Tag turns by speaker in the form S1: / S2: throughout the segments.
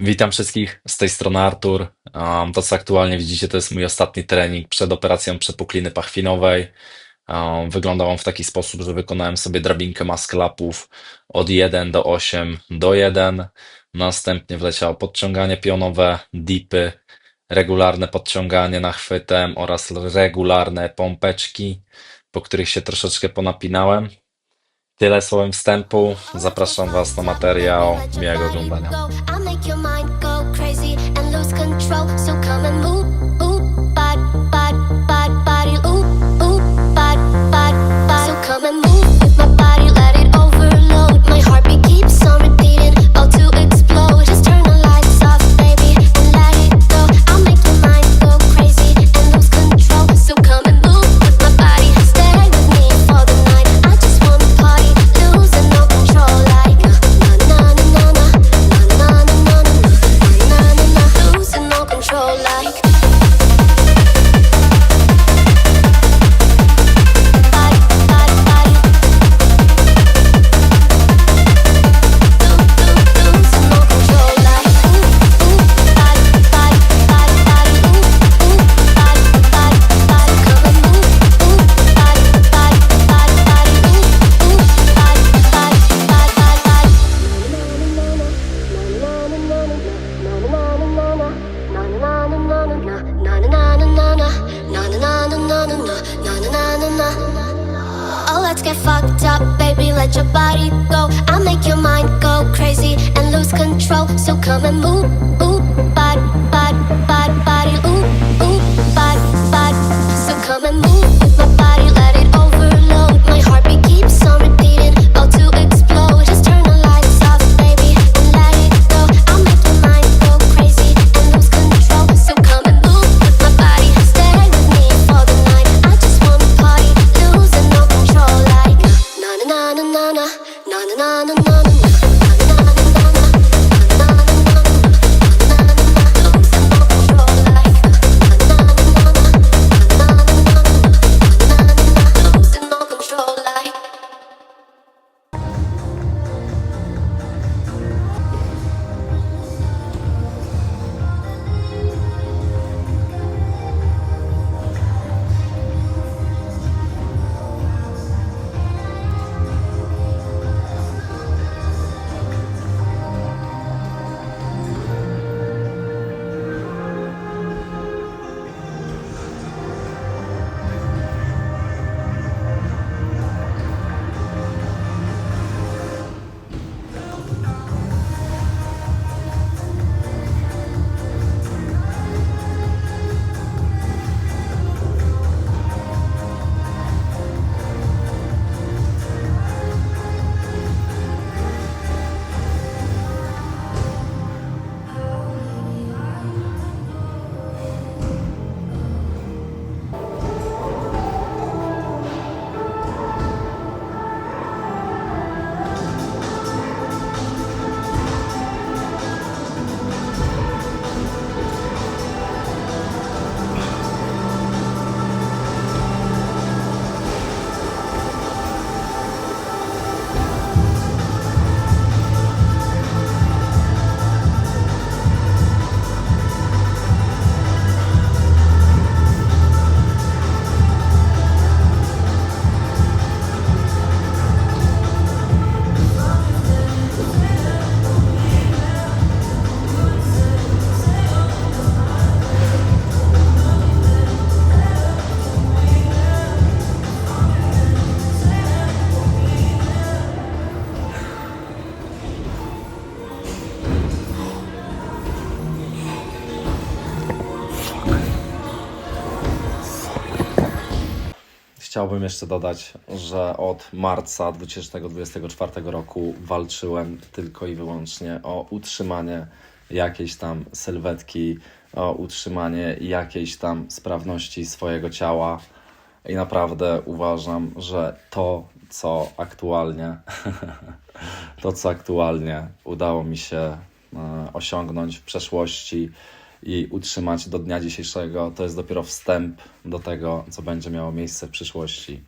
S1: Witam wszystkich, z tej strony Artur. Um, to, co aktualnie widzicie, to jest mój ostatni trening przed operacją przepukliny pachwinowej. Um, wyglądał on w taki sposób, że wykonałem sobie drabinkę masklapów od 1 do 8 do 1. Następnie wleciało podciąganie pionowe, dipy, regularne podciąganie nachwytem oraz regularne pompeczki, po których się troszeczkę ponapinałem. Tyle słowem wstępu. Zapraszam Was na materiał. Miłego oglądania. chciałbym jeszcze dodać, że od marca 2024 roku walczyłem tylko i wyłącznie o utrzymanie jakiejś tam sylwetki, o utrzymanie jakiejś tam sprawności swojego ciała. I naprawdę uważam, że to, co aktualnie, to, co aktualnie udało mi się e, osiągnąć w przeszłości, i utrzymać do dnia dzisiejszego. To jest dopiero wstęp do tego, co będzie miało miejsce w przyszłości.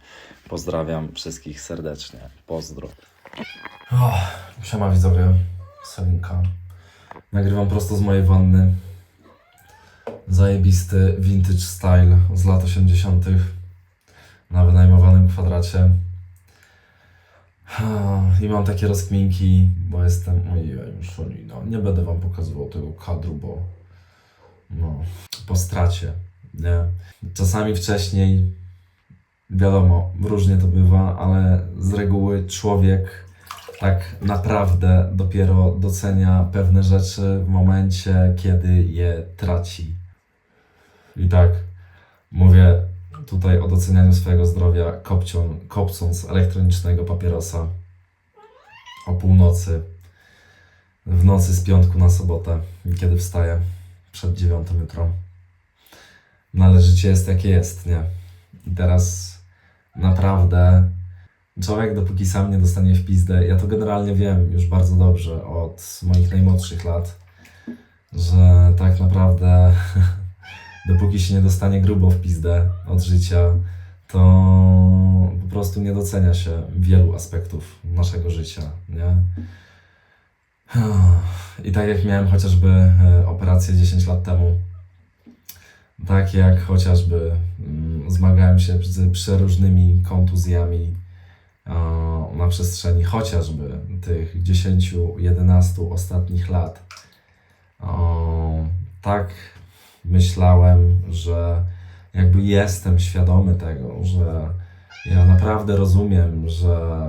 S1: Pozdrawiam wszystkich serdecznie. Pozdro.
S2: Oh, siema widzowie, Selinka. Nagrywam prosto z mojej wanny. Zajebisty vintage style z lat 80. na wynajmowanym kwadracie. I mam takie rozkminki, bo jestem. Ojej, już no, nie będę wam pokazywał tego kadru, bo no, po stracie, nie? Czasami wcześniej, wiadomo, różnie to bywa, ale z reguły człowiek tak naprawdę dopiero docenia pewne rzeczy w momencie, kiedy je traci. I tak, mówię tutaj o docenianiu swojego zdrowia, kopcią, kopcąc elektronicznego papierosa o północy, w nocy z piątku na sobotę, kiedy wstaję przed dziewiątą jutro. No ale życie jest jakie jest, nie? I teraz naprawdę człowiek dopóki sam nie dostanie w pizdę, ja to generalnie wiem już bardzo dobrze od moich najmłodszych lat, że tak naprawdę dopóki się nie dostanie grubo w pizdę od życia, to po prostu nie docenia się wielu aspektów naszego życia, nie? I tak jak miałem chociażby e, operację 10 lat temu, tak jak chociażby mm, zmagałem się z przeróżnymi kontuzjami e, na przestrzeni chociażby tych 10-11 ostatnich lat, e, tak myślałem, że jakby jestem świadomy tego, że ja naprawdę rozumiem, że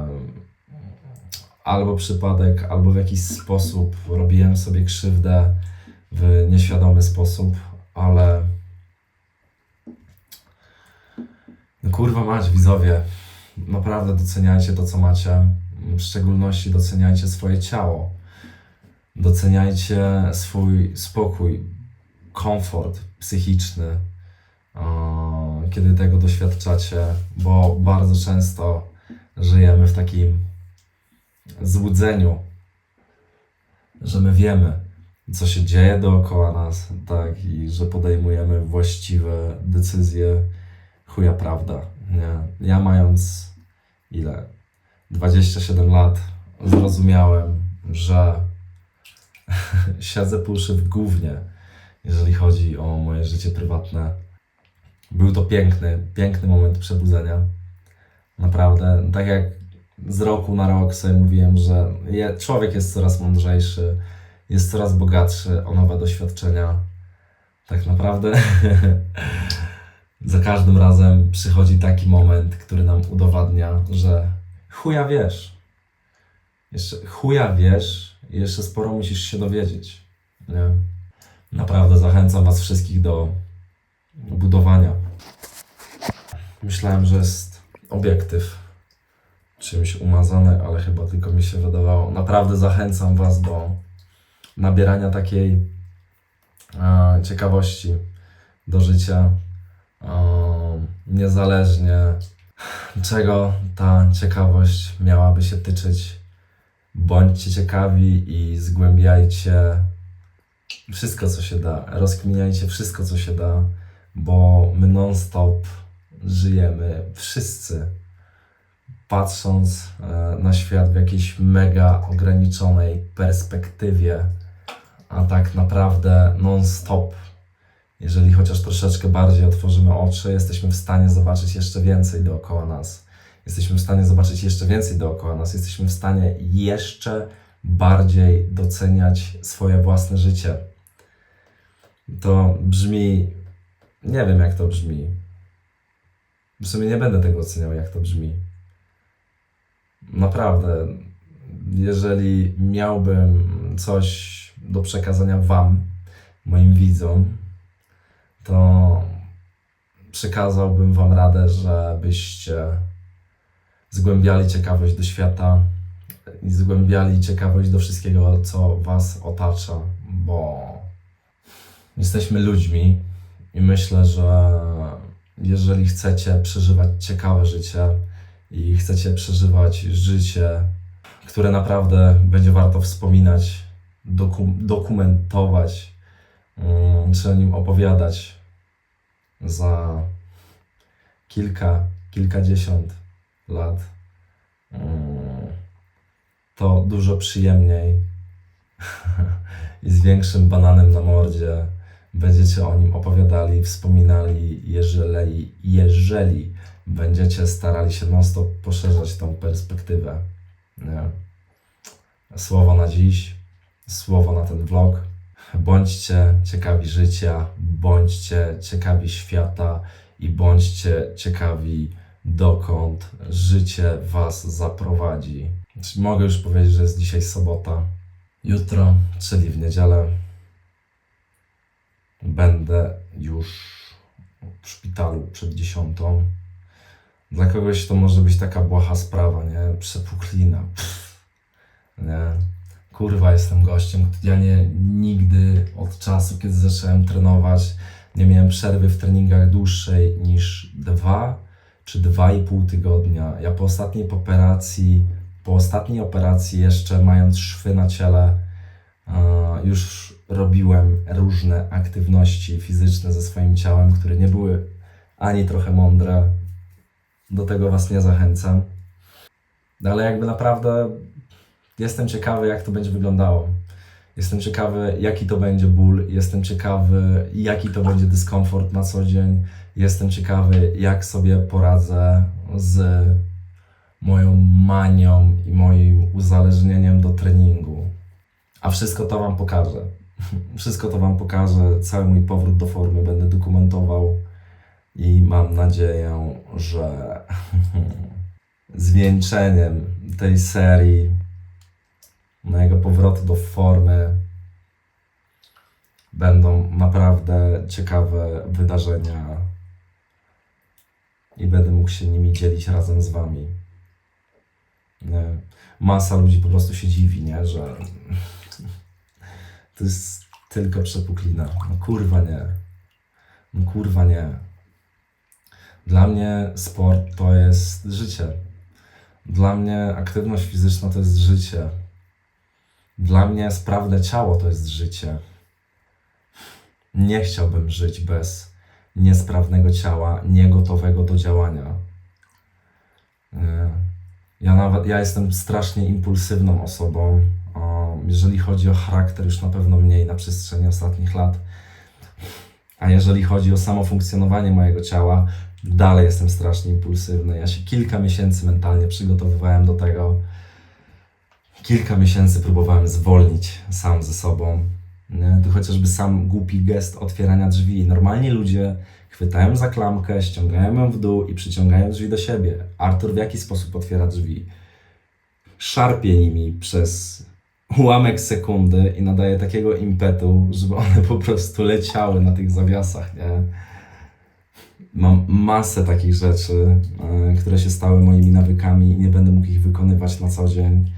S2: albo przypadek, albo w jakiś sposób robiłem sobie krzywdę w nieświadomy sposób, ale no kurwa mać, widzowie, naprawdę doceniajcie to, co macie, w szczególności doceniajcie swoje ciało, doceniajcie swój spokój, komfort psychiczny, kiedy tego doświadczacie, bo bardzo często żyjemy w takim złudzeniu, że my wiemy, co się dzieje dookoła nas, tak, i że podejmujemy właściwe decyzje. Chuja prawda, nie? Ja mając ile? 27 lat, zrozumiałem, że siedzę po uszy w gównie, jeżeli chodzi o moje życie prywatne. Był to piękny, piękny moment przebudzenia. Naprawdę, tak jak z roku na rok sobie mówiłem, że je, człowiek jest coraz mądrzejszy, jest coraz bogatszy o nowe doświadczenia. Tak naprawdę za każdym razem przychodzi taki moment, który nam udowadnia, że chuja wiesz. Jeszcze chuja wiesz jeszcze sporo musisz się dowiedzieć. Nie? Naprawdę zachęcam Was wszystkich do budowania. Myślałem, że jest obiektyw czymś umazany, ale chyba tylko mi się wydawało. Naprawdę zachęcam Was do nabierania takiej e, ciekawości do życia, e, niezależnie czego ta ciekawość miałaby się tyczyć. Bądźcie ciekawi i zgłębiajcie wszystko, co się da. Rozkminiajcie wszystko, co się da, bo my non-stop żyjemy wszyscy patrząc e, na świat w jakiejś mega ograniczonej perspektywie, a tak naprawdę non-stop, jeżeli chociaż troszeczkę bardziej otworzymy oczy, jesteśmy w stanie zobaczyć jeszcze więcej dookoła nas. Jesteśmy w stanie zobaczyć jeszcze więcej dookoła nas. Jesteśmy w stanie jeszcze bardziej doceniać swoje własne życie. To brzmi. Nie wiem, jak to brzmi. W sumie nie będę tego oceniał, jak to brzmi. Naprawdę, jeżeli miałbym coś do przekazania Wam, moim widzom, to przekazałbym Wam radę, żebyście zgłębiali ciekawość do świata i zgłębiali ciekawość do wszystkiego, co Was otacza, bo jesteśmy ludźmi i myślę, że jeżeli chcecie przeżywać ciekawe życie i chcecie przeżywać życie, które naprawdę będzie warto wspominać, doku- dokumentować, mm, czy o nim opowiadać za kilka, kilkadziesiąt lat, mm, to dużo przyjemniej i z większym bananem na mordzie będziecie o nim opowiadali, wspominali, jeżeli, jeżeli będziecie starali się non-stop poszerzać tą perspektywę. Nie? Słowo na dziś, słowo na ten vlog. Bądźcie ciekawi życia, bądźcie ciekawi świata i bądźcie ciekawi, dokąd życie Was zaprowadzi. Mogę już powiedzieć, że jest dzisiaj sobota. Jutro, czyli w niedzielę, będę już w szpitalu przed dziesiątą. Dla kogoś to może być taka błaha sprawa, nie? Przepuklina. Pff, nie? Kurwa, jestem gościem. Ja nie, nigdy od czasu, kiedy zacząłem trenować, nie miałem przerwy w treningach dłuższej niż dwa czy dwa i pół tygodnia. Ja po ostatniej operacji, po ostatniej operacji jeszcze mając szwy na ciele, już robiłem różne aktywności fizyczne ze swoim ciałem, które nie były ani trochę mądre. Do tego Was nie zachęcam. No Ale jakby naprawdę jestem ciekawy, jak to będzie wyglądało. Jestem ciekawy, jaki to będzie ból. Jestem ciekawy, jaki to będzie dyskomfort na co dzień. Jestem ciekawy, jak sobie poradzę z moją manią i moim uzależnieniem do treningu. A wszystko to Wam pokażę. Wszystko to Wam pokażę. Cały mój powrót do formy będę dokumentował i mam nadzieję, że zwieńczeniem tej serii mojego powrotu do formy będą naprawdę ciekawe wydarzenia i będę mógł się nimi dzielić razem z Wami. Masa ludzi po prostu się dziwi, nie? że to jest tylko przepuklina. No kurwa nie. No kurwa nie. Dla mnie sport to jest życie. Dla mnie aktywność fizyczna to jest życie. Dla mnie sprawne ciało to jest życie. Nie chciałbym żyć bez niesprawnego ciała, niegotowego do działania. Nie. Ja nawet, ja jestem strasznie impulsywną osobą. Jeżeli chodzi o charakter, już na pewno mniej na przestrzeni ostatnich lat. A jeżeli chodzi o samo funkcjonowanie mojego ciała, dalej jestem strasznie impulsywny. Ja się kilka miesięcy mentalnie przygotowywałem do tego. Kilka miesięcy próbowałem zwolnić sam ze sobą. Nie? Tu chociażby sam głupi gest otwierania drzwi. Normalnie ludzie chwytają za klamkę, ściągają ją w dół i przyciągają drzwi do siebie. Artur w jaki sposób otwiera drzwi? Szarpie nimi przez ułamek sekundy i nadaje takiego impetu, żeby one po prostu leciały na tych zawiasach, nie? Mam masę takich rzeczy, e, które się stały moimi nawykami i nie będę mógł ich wykonywać na co dzień.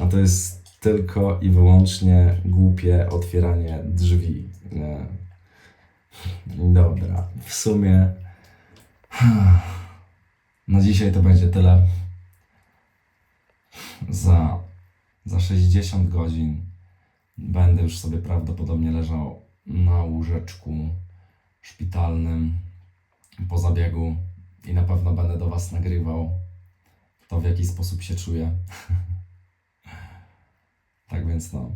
S2: A to jest tylko i wyłącznie głupie otwieranie drzwi. Nie. Dobra, w sumie na dzisiaj to będzie tyle. Za, za 60 godzin będę już sobie prawdopodobnie leżał na łóżeczku szpitalnym po zabiegu i na pewno będę do Was nagrywał to, w jaki sposób się czuję. tak więc no,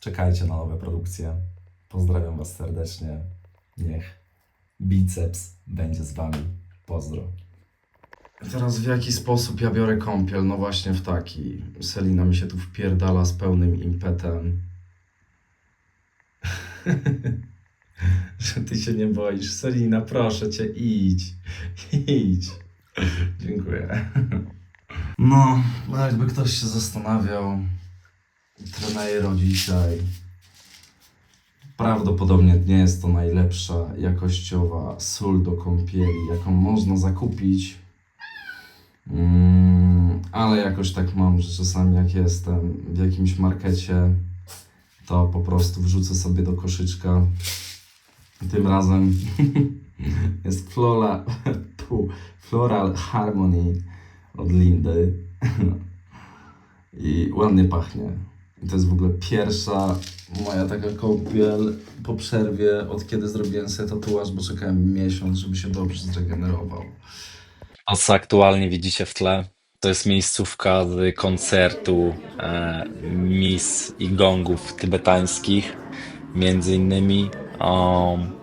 S2: czekajcie na nowe produkcje. Pozdrawiam Was serdecznie. Niech biceps będzie z Wami. Pozdro. Teraz w jaki sposób ja biorę kąpiel? No właśnie w taki. Selina mi się tu wpierdala z pełnym impetem. Że ty się nie boisz. Selina, proszę cię, idź. Idź. Dziękuję. No, no jakby ktoś się zastanawiał, trenero dzisiaj. Prawdopodobnie nie jest to najlepsza jakościowa sól do kąpieli, jaką można zakupić. Mm, ale jakoś tak mam, że czasami jak jestem w jakimś markecie, to po prostu wrzucę sobie do koszyczka. Tym razem jest Flora, Floral Harmony od Lindy. I ładnie pachnie. I to jest w ogóle pierwsza moja taka kąpiel po przerwie, od kiedy zrobiłem sobie tatuaż, bo czekałem miesiąc, żeby się dobrze zregenerował.
S3: To, co aktualnie widzicie w tle,
S4: To jest miejscówka z koncertu e, mis i gongów tybetańskich. Między innymi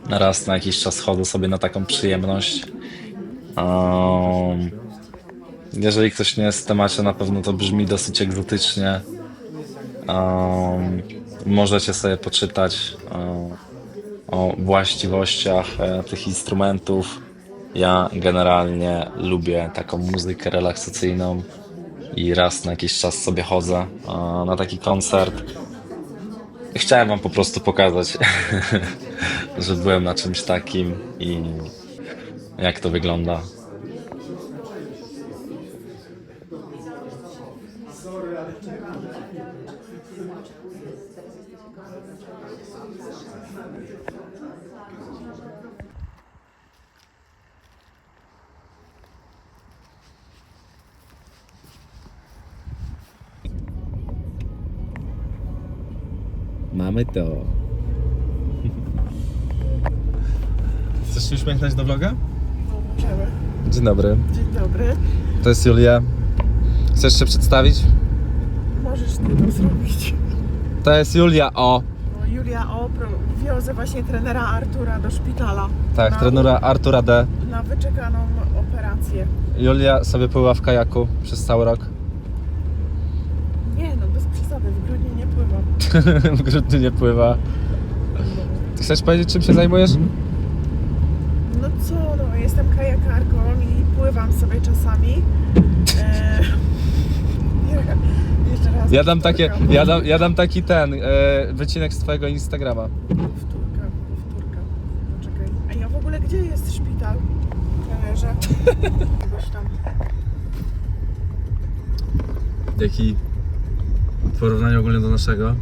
S4: raz na jakiś czas chodzę sobie na taką przyjemność. Jeżeli ktoś nie jest w temacie, na pewno to brzmi dosyć egzotycznie. Możecie sobie poczytać o właściwościach e, tych instrumentów. Ja generalnie lubię taką muzykę relaksacyjną i raz na jakiś czas sobie chodzę na taki koncert. I Chciałem wam po prostu pokazać, że byłem na czymś takim i jak to wygląda. Mamy to.
S2: Chcesz się uśmiechnąć do vloga?
S5: Możemy.
S2: Dzień dobry,
S5: Dzień dobry.
S2: to jest Julia. Chcesz się przedstawić?
S5: Możesz ty to zrobić.
S2: To jest Julia, o!
S5: No, Julia Opro wiozę właśnie trenera Artura do szpitala.
S2: Tak,
S5: na,
S2: trenera Artura D.
S5: Na wyczekaną operację.
S2: Julia sobie pływa w kajaku przez cały rok.
S5: Nie no, bez przesady, w grudniu nie pływam.
S2: w grudniu nie pływa. Ty chcesz powiedzieć, czym się zajmujesz?
S5: No co, no jestem kajakarką i pływam sobie czasami. E, jeszcze raz.
S2: Ja dam, takie,
S5: powtórka.
S2: ja dam, ja dam taki ten, e, wycinek z twojego Instagrama.
S5: Powtórka, powtórka. Poczekaj. A ja w ogóle gdzie jest szpital? Trenerze. Czegoś tam.
S2: Jaki w porównaniu ogólnie do naszego?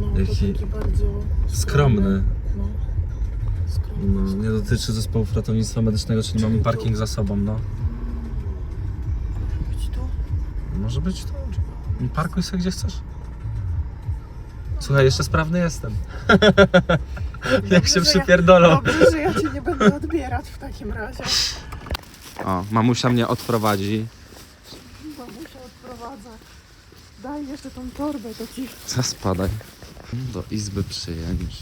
S5: No, to
S2: Jaki
S5: taki bardzo
S2: skromny.
S5: No. Skromny.
S2: No, nie dotyczy zespołu ratownictwa medycznego, czyli mamy parking za sobą, no.
S5: Być tu?
S2: Może być to. Parkuj sobie gdzie chcesz. Słuchaj, jeszcze sprawny jestem. Jak
S5: Dobrze,
S2: się
S5: że ja-
S2: przypierdolą.
S5: Dobrze, że ja cię nie będę odbierać w takim razie.
S2: O, mamusia mnie odprowadzi.
S5: Mamusia odprowadza. Daj jeszcze tą torbę, to ci...
S2: Zaspadaj. Do izby przyjęć.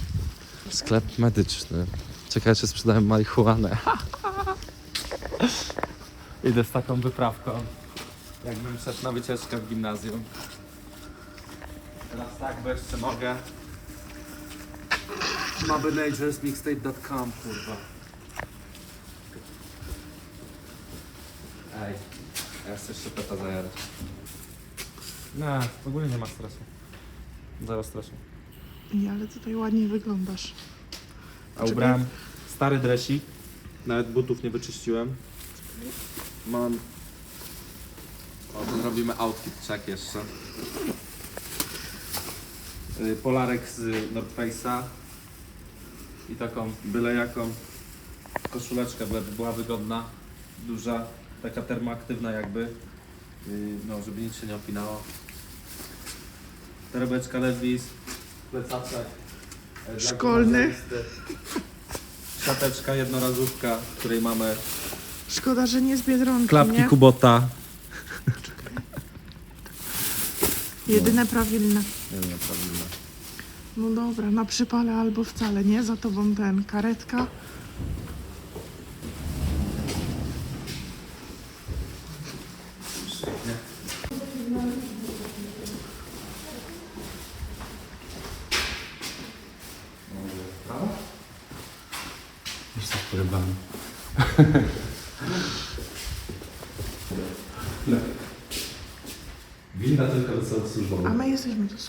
S2: Sklep medyczny. Czekaj, czy sprzedają marihuanę. Idę z taką wyprawką. Jakbym szedł na wycieczkę w gimnazjum. Teraz tak, bo jeszcze mogę. Mabynaturesmixtape.com, kurwa. Ej, ja chcę jeszcze peta zajarać. Nie, w ogóle nie ma stresu. Zero stresu.
S5: Ej, ale tutaj ładniej wyglądasz.
S2: A ubrałem stary dresik. Nawet butów nie wyczyściłem. Mam... O, robimy outfit check jeszcze. Y, Polarek z North Face'a. I taką byle jaką koszuleczkę, by była wygodna, duża, taka termoaktywna jakby. Y, No, żeby nic się nie opinało. Torebeczka Levis, plecaczek e,
S5: Szkolny.
S2: gimnazjalisty. Szateczka jednorazówka, w której mamy
S5: Szkoda, że nie z Biedronki,
S2: klapki
S5: nie?
S2: Kubota.
S5: Jedyne prawilne.
S2: Nie wiem.
S5: No dobra, na przypale albo wcale, nie? Za tobą ten, karetka.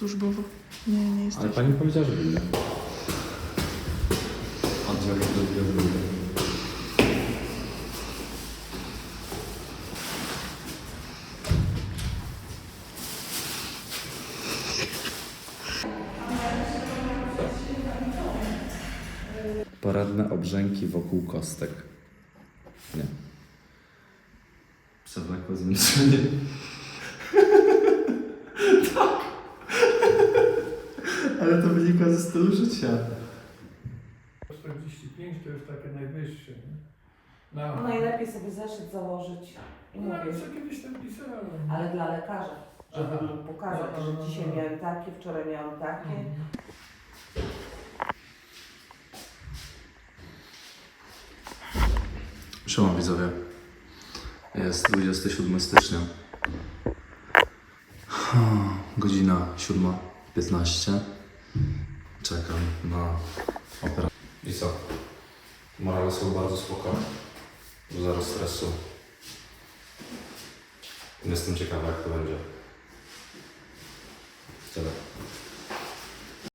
S5: Służbowo. Nie, nie
S2: Ale
S5: jesteśmy.
S2: pani powiedziała, że winda. Oddział do.
S4: Poradne obrzęki wokół kostek. Nie. Przewlekłe zmęczenie. Ale to wynika ze stylu życia.
S6: 45 to już takie najwyższe. Nie?
S7: No.
S6: No najlepiej sobie zeszyt założyć i
S7: No ale co kiedyś tam pisałem.
S6: ale dla lekarza, żeby
S7: Aha.
S6: mu pokazać,
S7: No, no, no,
S6: że dzisiaj
S7: no.
S6: miałem takie, wczoraj miałem takie.
S2: Siema widzowie. Jest 27 stycznia. Godzina 7.15. Czekam na operację. I co? Morale są bardzo spokojne. Zero stresu. Jestem ciekawy jak to będzie. Tyle.